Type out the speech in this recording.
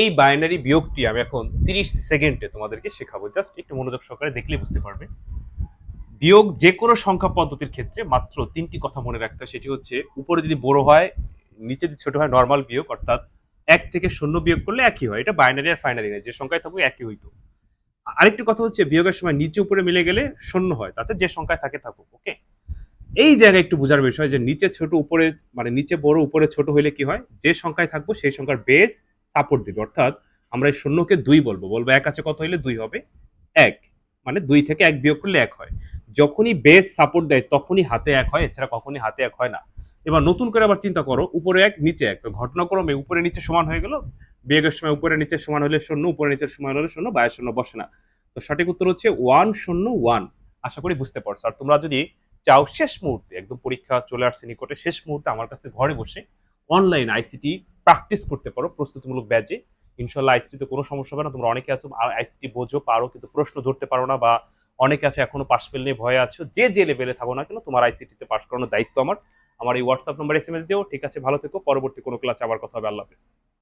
এই বাইনারি বিয়োগটি আমি এখন তিরিশ সেকেন্ডে তোমাদেরকে শেখাবো। জাস্ট একটু মনোযোগ সহকারে দেখলেই বুঝতে পারবে। বিয়োগ যে কোনো সংখ্যা পদ্ধতির ক্ষেত্রে মাত্র তিনটি কথা মনে রাখতে হয়। সেটি হচ্ছে, উপরে যদি বড় হয়, নিচে যদি ছোট হয় নর্মাল বিয়োগ, অর্থাৎ এক থেকে শূন্য বিয়োগ করলে একই হয়। এটা বাইনারি আর ফাইনারি না যে সংখ্যায় থাকবে একই হইতো। আরেকটি কথা হচ্ছে, বিয়োগের সময় নিচে উপরে মিলে গেলে শূন্য হয়, তাতে যে সংখ্যায় থাকে, থাকুক ওকে এই জায়গায় একটু বোঝার বিষয় যে নিচে ছোট, উপরে মানে নিচে বড়, উপরে ছোট হইলে কি হয়? যে সংখ্যায় থাকব, সেই সংখ্যার বেস সাপোর্ট দিবে। অর্থাৎ আমরা এই শূন্যকে দুই বলব। বলব এক আছে কত হইলে দুই হবে? এক। মানে দুই থেকে এক বিয়োগ করলে এক হয়। যখনই বেস সাপোর্ট দেয়, তখনই হাতে এক হয়। এছাড়া কখনই হাতে এক হয় না। এবার নতুন করে আবার চিন্তা করো, উপরে এক, নিচে এক। তো ঘটনাক্রমে উপরে নিচে সমান হয়ে গেল? বিয়োগের সময় উপরে নিচে সমান হলে শূন্য, উপরে নিচে সমান হলে শূন্য বাইরের শূন্য বসে না। তো সঠিক উত্তর হচ্ছে ওয়ান শূন্য ওয়ান আশা করি বুঝতে পারছ। আর তোমরা যদি চাও, শেষ মুহূর্তে, একদম পরীক্ষা চলে আসছে নিকটে, শেষ মুহূর্তে আমার কাছে ঘরে বসে অনলাইন আইসিটি প্র্যাকটিস করতে পারো প্রস্তুতিমূলক ব্যাচে ইনশাল্লাহ আইসিটিতে কোনো সমস্যা হবে না, তোমরা অনেকে আছো আইসিটি বোঝো, পারো, কিন্তু প্রশ্ন ধরতে পারো না বা অনেকে আছে এখনও পাশ ফেল নিয়ে ভয়ে আছো, যে যে লেভেলে থাকো না কেন, তোমার আইসিটিতে পাশ করানোর দায়িত্ব আমার। আমার এই WhatsApp number S M S দিও, ঠিক আছে, ভালো থেকো, পরবর্তী কোনো ক্লাসে আবার কথা হবে, আল্লাহ হাফিজ।